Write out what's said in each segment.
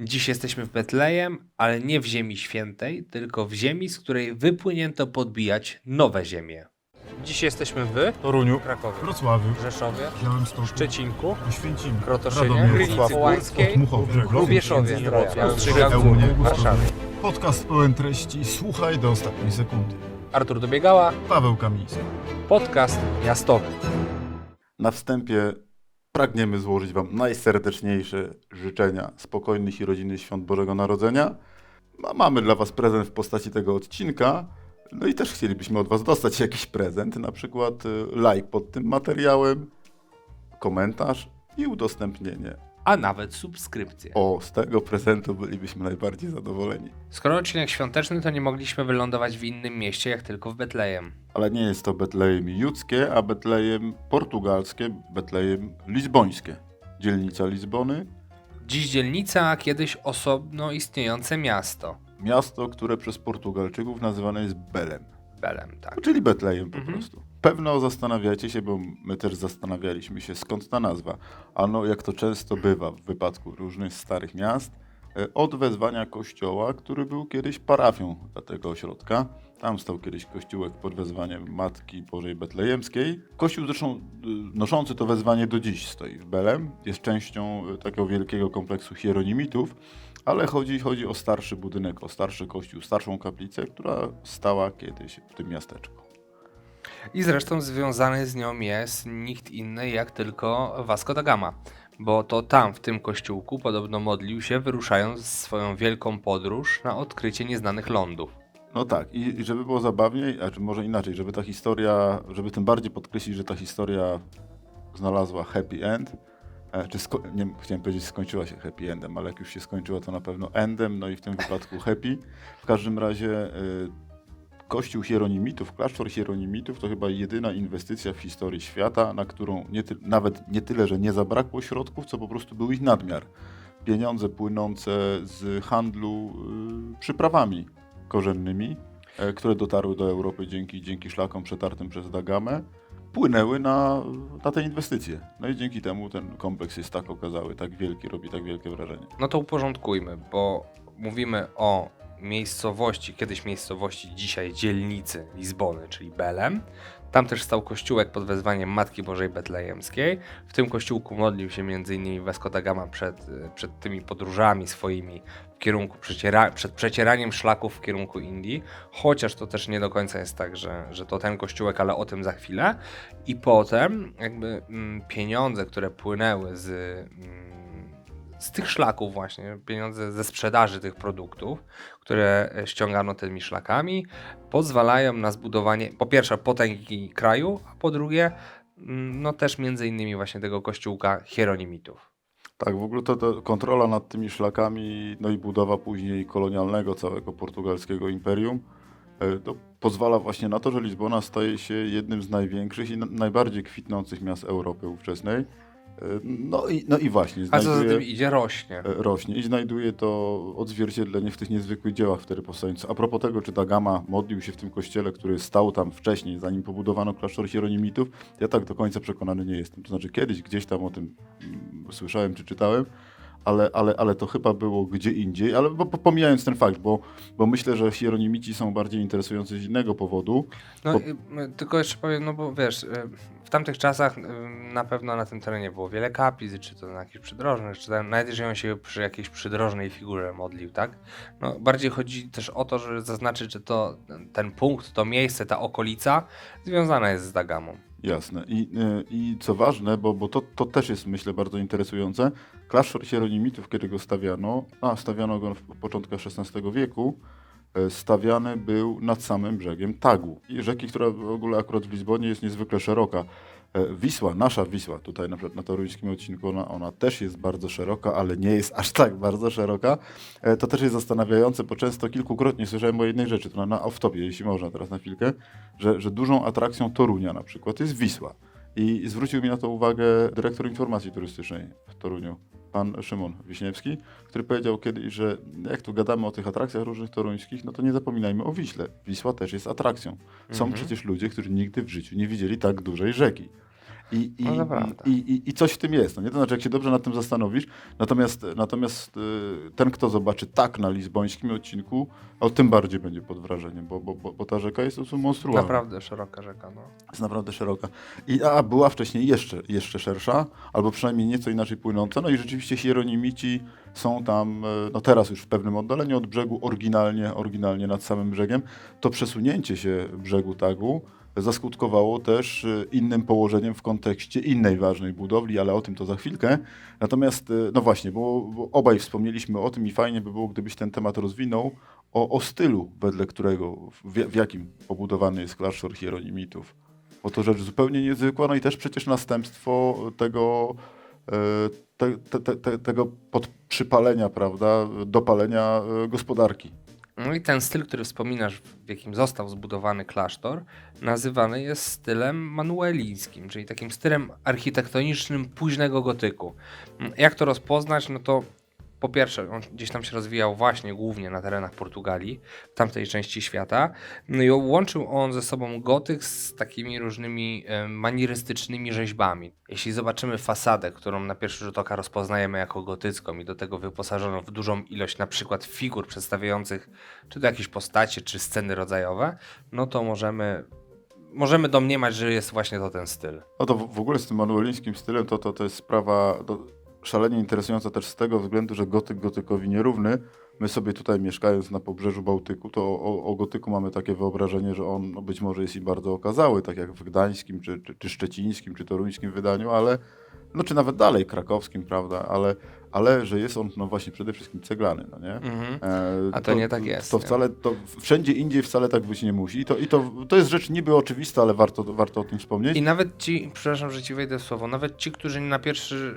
Dziś jesteśmy w Betlejem, ale nie w ziemi świętej, tylko w ziemi, z której wypłynięto podbijać nowe ziemie. Dziś jesteśmy w Toruniu, Krakowie, Wrocławiu, Rzeszowie, Białymstoku, Szczecinku, Oświęcimiu, Krotoszynie, Radomiu, Krynicy Otmuchowie, Lubieszowie, Ełnie, Warszawie. Podcast pełen treści. Słuchaj do ostatniej sekundy. Artur Dobiegała, Paweł Kamiński. podcast miastowy. Na wstępie pragniemy złożyć Wam najserdeczniejsze życzenia spokojnych i rodzinnych świąt Bożego Narodzenia. Mamy dla Was prezent w postaci tego odcinka. No i też chcielibyśmy od Was dostać jakiś prezent, na przykład y, like pod tym materiałem, komentarz i udostępnienie. A nawet subskrypcje. O, z tego prezentu bylibyśmy najbardziej zadowoleni. Skoro odcinek świąteczny, to nie mogliśmy wylądować w innym mieście, jak tylko w Betlejem. Ale nie jest to Betlejem judzkie, a Betlejem portugalskie, Betlejem lizbońskie. Dzielnica Lizbony, Dziś dzielnica, a kiedyś osobno istniejące miasto. Miasto, które przez Portugalczyków nazywane jest Belem, Belem, tak. czyli Betlejem po Mhm. prostu. Pewno zastanawiacie się, bo my też zastanawialiśmy się, skąd ta nazwa. Ano, jak to często bywa w wypadku różnych starych miast, e, od wezwania kościoła, który był kiedyś parafią dla tego ośrodka. Tam stał kiedyś kościółek pod wezwaniem Matki Bożej Betlejemskiej. Kościół zresztą y, noszący to wezwanie do dziś stoi w Belem. Jest częścią y, takiego wielkiego kompleksu hieronimitów, ale chodzi, chodzi o starszy budynek, o starszy kościół, starszą kaplicę, która stała kiedyś w tym miasteczku. I zresztą związany z nią jest nikt inny jak tylko Vasco da Gama. Bo to tam, w tym kościółku, podobno modlił się, wyruszając swoją wielką podróż na odkrycie nieznanych lądów. No tak, i żeby było zabawniej, a czy może inaczej, żeby ta historia, żeby tym bardziej podkreślić, że ta historia znalazła happy end, e, czy nie chciałem powiedzieć skończyła się happy endem, ale jak już się skończyła, to na pewno endem, no i w tym wypadku happy. W każdym razie y, Kościół Hieronimitów, klasztor Hieronimitów to chyba jedyna inwestycja w historii świata, na którą nie nawet nie tyle, że nie zabrakło środków, co po prostu był ich nadmiar. Pieniądze płynące z handlu y, przyprawami korzennymi, e, które dotarły do Europy dzięki, dzięki szlakom przetartym przez Dagamę, płynęły na, na te inwestycje. No i dzięki temu ten kompleks jest tak okazały, tak wielki, robi tak wielkie wrażenie. No to uporządkujmy, bo mówimy o miejscowości, kiedyś miejscowości, dzisiaj dzielnicy Lizbony, czyli Belem. Tam też stał kościółek pod wezwaniem Matki Bożej Betlejemskiej. W tym kościółku modlił się m.in. Vasco da Gama przed, przed tymi podróżami swoimi w kierunku przeciera, przed przecieraniem szlaków w kierunku Indii. Chociaż to też nie do końca jest tak, że, że to ten kościółek, ale o tym za chwilę. I potem jakby mm, pieniądze, które płynęły z, mm, z tych szlaków właśnie, pieniądze ze sprzedaży tych produktów, które e, ściągano tymi szlakami, pozwalają na zbudowanie po pierwsze potęgi kraju, a po drugie mm, no też między innymi właśnie tego kościółka hieronimitów. Tak, w ogóle to, kontrola nad tymi szlakami, no i budowa później kolonialnego całego portugalskiego imperium, e, to pozwala właśnie na to, że Lizbona staje się jednym z największych i na, najbardziej kwitnących miast Europy ówczesnej. No i, no i właśnie, A co za znajduje, tym idzie, rośnie. e, rośnie i znajduje to odzwierciedlenie w tych niezwykłych dziełach wtedy powstających. A propos tego, czy Dagama modlił się w tym kościele, który stał tam wcześniej, zanim pobudowano klasztor hieronimitów, ja tak do końca przekonany nie jestem. To znaczy kiedyś gdzieś tam o tym mm, słyszałem czy czytałem, ale, ale, ale to chyba było gdzie indziej, ale po- pomijając ten fakt, bo, bo myślę, że hieronimici są bardziej interesujący z innego powodu. No, Bo- tylko jeszcze powiem, no bo wiesz, y, w tamtych czasach na pewno na tym terenie było wiele kaplic, czy to na jakichś przydrożnych, czy tam, nawet jeżeli on się przy jakiejś przydrożnej figurze modlił, tak? No, bardziej chodzi też o to, żeby zaznaczyć, że to ten punkt, to miejsce, ta okolica związana jest z Dagamą. Jasne. I, y, i co ważne, bo, bo to, to też jest myślę bardzo interesujące, klasztor hieronimitów, kiedy go stawiano, a stawiano go w początkach XVI wieku, e, stawiany był nad samym brzegiem Tagu. Rzeki, która w ogóle akurat w Lizbonie jest niezwykle szeroka. E, Wisła, nasza Wisła, tutaj na przykład na toruńskim odcinku, ona, ona też jest bardzo szeroka, ale nie jest aż tak bardzo szeroka. E, To też jest zastanawiające, bo często kilkukrotnie słyszałem o jednej rzeczy, to na, off-topie, jeśli można teraz na chwilkę, że, że dużą atrakcją Torunia na przykład jest Wisła. I zwrócił mi na to uwagę dyrektor informacji turystycznej w Toruniu, pan Szymon Wiśniewski, który powiedział kiedyś, że jak tu gadamy o tych atrakcjach różnych toruńskich, no to nie zapominajmy o Wiśle. Wisła też jest atrakcją. Są Mhm. przecież ludzie, którzy nigdy w życiu nie widzieli tak dużej rzeki. I, i, No i, i, I coś w tym jest, no nie? To znaczy, jak się dobrze nad tym zastanowisz, natomiast, natomiast y, ten, kto zobaczy tak na lizbońskim odcinku, o tym bardziej będzie pod wrażeniem, bo, bo, bo, bo ta rzeka jest po monstrualna. Naprawdę szeroka rzeka, no. Jest naprawdę szeroka. I, a była wcześniej jeszcze, jeszcze szersza, albo przynajmniej nieco inaczej płynąca. No i rzeczywiście hieronimici są tam, e, no teraz już w pewnym oddaleniu od brzegu, oryginalnie, oryginalnie nad samym brzegiem. To przesunięcie się brzegu Tagu zaskutkowało też e, innym położeniem w kontekście innej ważnej budowli, ale o tym to za chwilkę. Natomiast, e, no właśnie, bo, bo obaj wspomnieliśmy o tym i fajnie by było, gdybyś ten temat rozwinął, o, o stylu, wedle którego, w, w jakim pobudowany jest klasztor hieronimitów. Bo to rzecz zupełnie niezwykła, no i też przecież następstwo tego, e, te, te, te, te, tego podprzypalenia, prawda, dopalenia gospodarki. No i ten styl, który wspominasz, w jakim został zbudowany klasztor, nazywany jest stylem manuelińskim, czyli takim stylem architektonicznym późnego gotyku. Jak to rozpoznać? No to po pierwsze, on gdzieś tam się rozwijał właśnie głównie na terenach Portugalii, w tamtej części świata. No i łączył on ze sobą gotyk z takimi różnymi manierystycznymi rzeźbami. Jeśli zobaczymy fasadę, którą na pierwszy rzut oka rozpoznajemy jako gotycką i do tego wyposażoną w dużą ilość na przykład figur przedstawiających czy to jakieś postacie, czy sceny rodzajowe, no to możemy, możemy domniemać, że jest właśnie to ten styl. No to w, w ogóle z tym manuelińskim stylem to, to, to jest sprawa to szalenie interesująca też z tego względu, że gotyk gotykowi nierówny. My sobie tutaj mieszkając na pobrzeżu Bałtyku, to o, o gotyku mamy takie wyobrażenie, że on no, być może jest i bardzo okazały, tak jak w gdańskim, czy, czy, czy szczecińskim, czy toruńskim wydaniu, ale no czy nawet dalej krakowskim, prawda, ale, ale że jest on no właśnie przede wszystkim ceglany, no nie? Mhm. E, A to nie tak jest, To wcale, to wszędzie indziej wcale tak być nie musi. I to, i to, to jest rzecz niby oczywista, ale warto, warto o tym wspomnieć. I nawet ci, przepraszam, że ci wejdę w słowo, nawet ci, którzy na pierwszy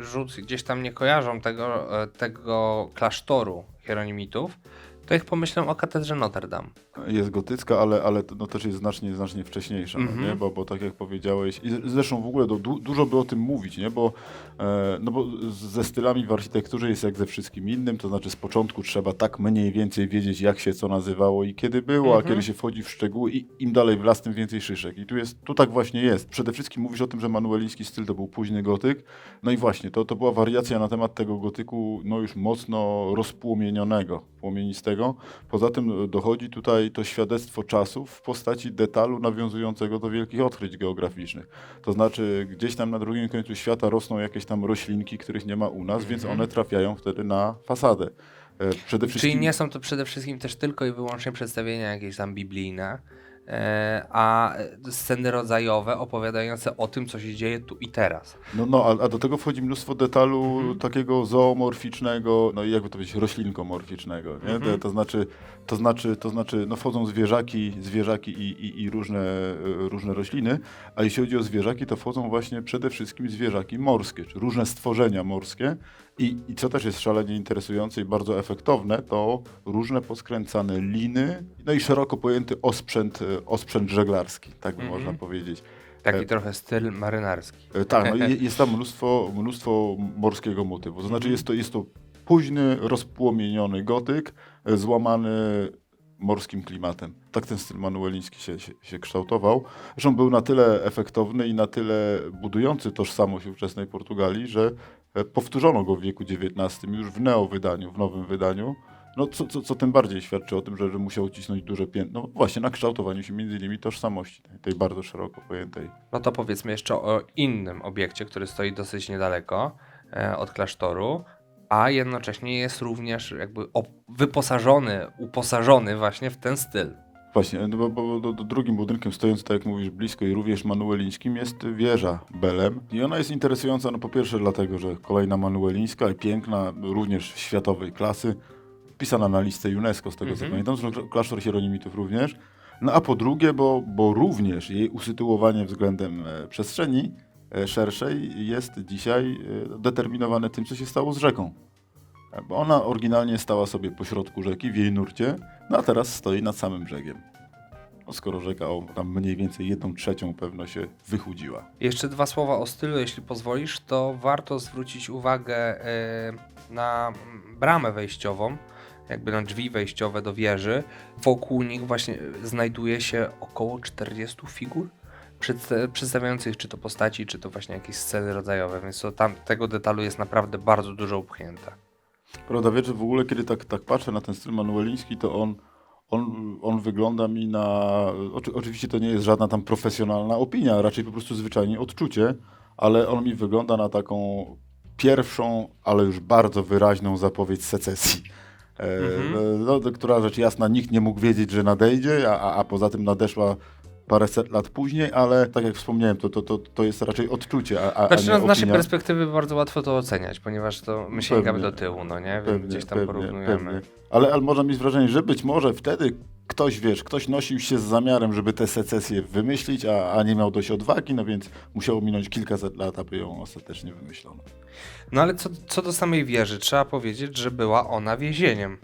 y, rzut gdzieś tam nie kojarzą tego, e, tego klasztoru hieronimitów, to ich pomyślą o katedrze Notre Dame. Jest gotycka, ale, ale to, no, też jest znacznie, znacznie wcześniejsza, no, Mhm. nie? Bo, bo tak jak powiedziałeś, i zresztą w ogóle do, du, dużo by o tym mówić, nie? Bo, e, no bo ze stylami w architekturze jest jak ze wszystkim innym, to znaczy z początku trzeba tak mniej więcej wiedzieć, jak się co nazywało i kiedy było, a Mhm. kiedy się wchodzi w szczegóły i im dalej w las, tym więcej szyszek. I tu jest, tu tak właśnie jest. Przede wszystkim mówisz o tym, że manueliński styl to był późny gotyk, no i właśnie, to, to była wariacja na temat tego gotyku, no już mocno rozpłomienionego, płomienistego. Poza tym e, dochodzi tutaj to świadectwo czasów w postaci detalu nawiązującego do wielkich odkryć geograficznych. To znaczy gdzieś tam na drugim końcu świata rosną jakieś tam roślinki, których nie ma u nas, więc Mhm. one trafiają wtedy na fasadę. E, Przede wszystkim... Czyli nie są to przede wszystkim też tylko i wyłącznie przedstawienia jakieś tam biblijne, a sceny rodzajowe opowiadające o tym, co się dzieje tu i teraz. No, no a, a do tego wchodzi mnóstwo detalu Mhm. takiego zoomorficznego, no i jakby to powiedzieć, roślinkomorficznego, nie? Mhm. To, to znaczy, to znaczy, to znaczy, no wchodzą zwierzaki, zwierzaki i, i, i różne, e, różne rośliny, a jeśli chodzi o zwierzaki, to wchodzą właśnie przede wszystkim zwierzaki morskie, czy różne stworzenia morskie i, i co też jest szalenie interesujące i bardzo efektowne, to różne poskręcane liny, no i szeroko pojęty osprzęt, e, osprzęt żeglarski, tak by Mhm. można powiedzieć. Taki E, trochę styl marynarski. E, Tak, no, jest tam mnóstwo, mnóstwo morskiego motywu. To znaczy jest to, jest to późny, rozpłomieniony gotyk, e, złamany morskim klimatem. Tak ten styl manueliński się, się, się kształtował. Zresztą był na tyle efektowny i na tyle budujący tożsamość ówczesnej Portugalii, że powtórzono go w wieku XIX już w neowydaniu, w nowym wydaniu. No, co, co, co tym bardziej świadczy o tym, że, że musiał cisnąć duże piętno, no właśnie na kształtowaniu się między innymi tożsamości, tej, tej bardzo szeroko pojętej. No to powiedzmy jeszcze o innym obiekcie, który stoi dosyć niedaleko e, od klasztoru, a jednocześnie jest również jakby wyposażony, uposażony właśnie w ten styl. Właśnie, no bo, bo do, do drugim budynkiem stojący, tak jak mówisz, blisko i również manuelińskim jest wieża Belem. I ona jest interesująca, no po pierwsze dlatego, że kolejna manuelińska i piękna, również światowej klasy, wpisana na listę UNESCO, z tego co Mhm. pamiętam, zresztą klasztor hieronimitów również. No a po drugie, bo, bo również jej usytuowanie względem e, przestrzeni e, szerszej jest dzisiaj e, determinowane tym, co się stało z rzeką. E, Bo ona oryginalnie stała sobie pośrodku rzeki, w jej nurcie, no a teraz stoi nad samym brzegiem. No, skoro rzeka o tam mniej więcej jedną trzecią pewno się wychudziła. Jeszcze dwa słowa o stylu, jeśli pozwolisz, to warto zwrócić uwagę e, na bramę wejściową, jakby na drzwi wejściowe do wieży. Wokół nich właśnie znajduje się około 40 figur przedsta- przedstawiających czy to postaci, czy to właśnie jakieś sceny rodzajowe, więc to tam tego detalu jest naprawdę bardzo dużo upchnięte. Prawda, wiecie, w ogóle kiedy tak, tak patrzę na ten styl manueliński, to on, on, on wygląda mi na... Oczy, oczywiście to nie jest żadna tam profesjonalna opinia, raczej po prostu zwyczajnie odczucie, ale on mi wygląda na taką pierwszą, ale już bardzo wyraźną zapowiedź secesji. E, Mhm. no, która rzecz jasna, nikt nie mógł wiedzieć, że nadejdzie, a, a, a poza tym nadeszła paręset lat później, ale tak jak wspomniałem, to, to, to, to jest raczej odczucie, a, a, Znaczy, no, z naszej perspektywy bardzo łatwo to oceniać, ponieważ to my sięgamy do tyłu, no nie? Pewnie, gdzieś tam pewnie, porównujemy. pewnie. Ale, ale można mieć wrażenie, że być może wtedy ktoś, wiesz, ktoś nosił się z zamiarem, żeby tę secesję wymyślić, a, a nie miał dość odwagi, no więc musiało minąć kilkaset lat, aby ją ostatecznie wymyślono. No ale co, co do samej wieży, trzeba powiedzieć, że była ona więzieniem.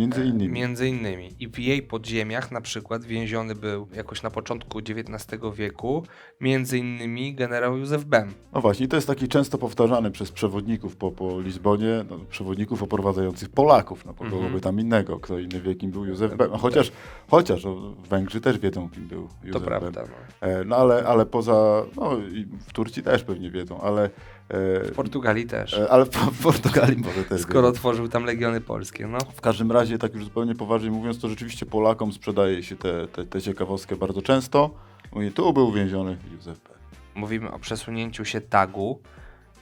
Między innymi. Między innymi. I w jej podziemiach na przykład więziony był jakoś na początku XIX wieku między innymi generał Józef Bem. No właśnie, to jest taki często powtarzany przez przewodników po, po Lizbonie, no, przewodników oprowadzających Polaków, no kogo Mhm. by tam innego, kto inny wie, kim był Józef Bem. Chociaż, chociaż no, Węgrzy też wiedzą, kim był Józef To prawda. Bem. No. E, No ale, ale poza, no i w Turcji też pewnie wiedzą, ale... e, W Portugalii też. e, Ale w Portugalii może też Skoro wiedzą. tworzył tam legiony polskie, no. W każdym razie, tak już zupełnie poważnie mówiąc, to rzeczywiście Polakom sprzedaje się tę te, te ciekawostkę bardzo często. Mówi, tu był więziony Józef P. Mówimy o przesunięciu się tagu.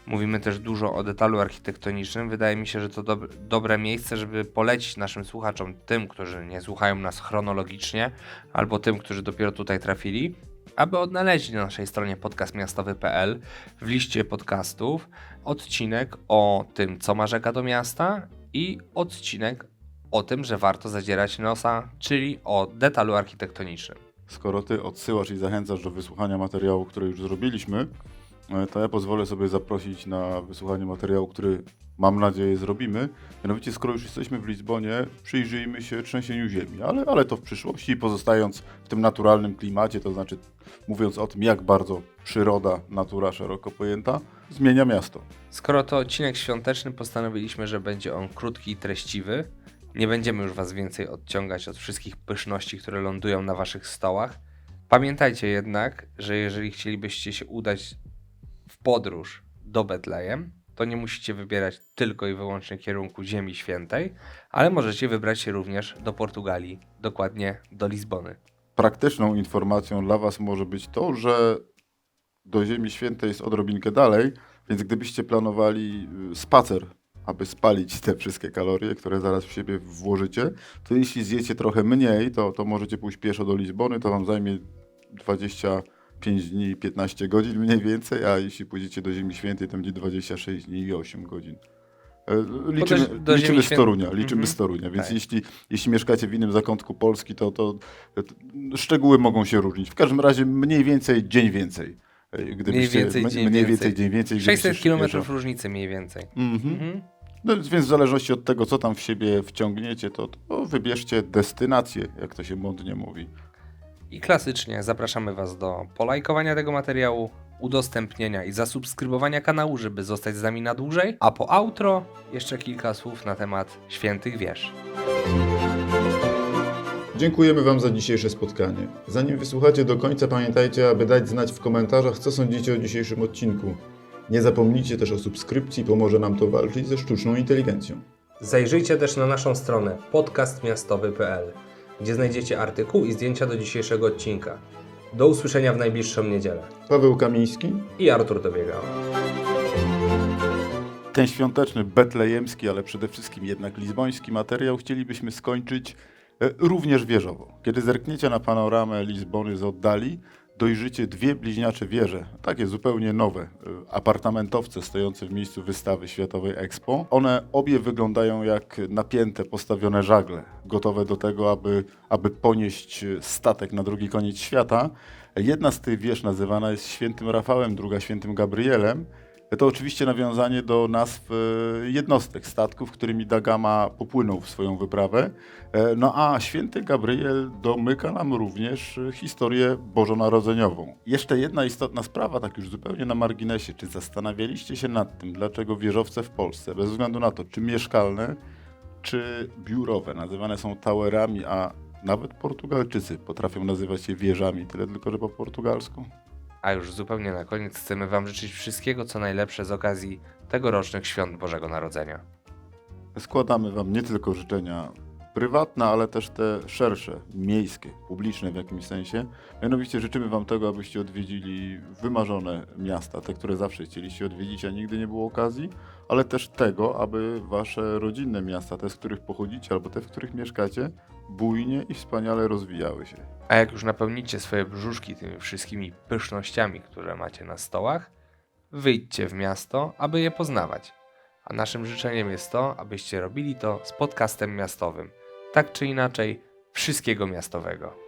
Mówimy też dużo o detalu architektonicznym. Wydaje mi się, że to dob- dobre miejsce, żeby polecić naszym słuchaczom, tym, którzy nie słuchają nas chronologicznie, albo tym, którzy dopiero tutaj trafili, aby odnaleźli na naszej stronie podcastmiastowy.pl w liście podcastów odcinek o tym, co ma rzeka do miasta i odcinek o tym, że warto zadzierać nosa, czyli o detalu architektonicznym. Skoro ty odsyłasz i zachęcasz do wysłuchania materiału, który już zrobiliśmy, e, to ja pozwolę sobie zaprosić na wysłuchanie materiału, który mam nadzieję zrobimy. Mianowicie, skoro już jesteśmy w Lizbonie, przyjrzyjmy się trzęsieniu ziemi, ale, ale to w przyszłości, pozostając w tym naturalnym klimacie, to znaczy mówiąc o tym, jak bardzo przyroda, natura szeroko pojęta, zmienia miasto. Skoro to odcinek świąteczny, postanowiliśmy, że będzie on krótki i treściwy. Nie będziemy już Was więcej odciągać od wszystkich pyszności, które lądują na Waszych stołach. Pamiętajcie jednak, że jeżeli chcielibyście się udać w podróż do Betlejem, to nie musicie wybierać tylko i wyłącznie kierunku Ziemi Świętej, ale możecie wybrać się również do Portugalii, dokładnie do Lizbony. Praktyczną informacją dla Was może być to, że do Ziemi Świętej jest odrobinkę dalej, więc gdybyście planowali y, spacer, aby spalić te wszystkie kalorie, które zaraz w siebie włożycie, to jeśli zjecie trochę mniej, to, to możecie pójść pieszo do Lizbony, to Wam zajmie 25 dni i 15 godzin mniej więcej, a jeśli pójdziecie do Ziemi Świętej, to będzie 26 dni i 8 godzin. E, Liczymy, do- do liczymy z Torunia, liczymy Mhm. Torunia, więc Tak. jeśli, jeśli mieszkacie w innym zakątku Polski, to, to, to szczegóły mogą się różnić. W każdym razie mniej więcej, dzień więcej. E, Gdybyście, Mniej więcej, dzień mniej więcej. więcej, dzień więcej. 600 gdybyście km różnicy mniej więcej. Mhm. Mhm. No, więc w zależności od tego, co tam w siebie wciągniecie, to, to wybierzcie destynację, jak to się modnie mówi. I klasycznie zapraszamy Was do polajkowania tego materiału, udostępnienia i zasubskrybowania kanału, żeby zostać z nami na dłużej. A po outro jeszcze kilka słów na temat świętych wież. Dziękujemy Wam za dzisiejsze spotkanie. Zanim wysłuchacie do końca, pamiętajcie, aby dać znać w komentarzach, co sądzicie o dzisiejszym odcinku. Nie zapomnijcie też o subskrypcji, pomoże nam to walczyć ze sztuczną inteligencją. Zajrzyjcie też na naszą stronę podcastmiastowy.pl, gdzie znajdziecie artykuł i zdjęcia do dzisiejszego odcinka. Do usłyszenia w najbliższą niedzielę. Paweł Kamiński, I Artur dobiegał. Ten świąteczny, betlejemski, ale przede wszystkim jednak lizboński materiał chcielibyśmy skończyć e, również wieżowo. Kiedy zerkniecie na panoramę Lizbony z oddali, dojrzycie dwie bliźniacze wieże, takie zupełnie nowe, e, apartamentowce stojące w miejscu wystawy Światowej Expo. One obie wyglądają jak napięte, postawione żagle, gotowe do tego, aby, aby ponieść e, statek na drugi koniec świata. Jedna z tych wież nazywana jest Świętym Rafałem, druga Świętym Gabrielem. To oczywiście nawiązanie do nazw e, jednostek, statków, którymi da Gama popłynął w swoją wyprawę. E, No a święty Gabriel domyka nam również e, historię bożonarodzeniową. Jeszcze jedna istotna sprawa, tak już zupełnie na marginesie. Czy zastanawialiście się nad tym, dlaczego wieżowce w Polsce, bez względu na to, czy mieszkalne, czy biurowe, nazywane są towerami, a Nawet Portugalczycy potrafią nazywać się wieżami, tyle tylko, że po portugalsku. A już zupełnie na koniec chcemy Wam życzyć wszystkiego, co najlepsze z okazji tegorocznych świąt Bożego Narodzenia. Składamy Wam nie tylko życzenia prywatne, ale też te szersze, miejskie, publiczne w jakimś sensie. Mianowicie życzymy Wam tego, abyście odwiedzili wymarzone miasta, te, które zawsze chcieliście odwiedzić, a nigdy nie było okazji, ale też tego, aby Wasze rodzinne miasta, te, z których pochodzicie, albo te, w których mieszkacie, bujnie i wspaniale rozwijały się. A jak już napełnicie swoje brzuszki tymi wszystkimi pysznościami, które macie na stołach, wyjdźcie w miasto, aby je poznawać. A naszym życzeniem jest to, abyście robili to z podcastem miastowym. Tak czy inaczej, wszystkiego miastowego.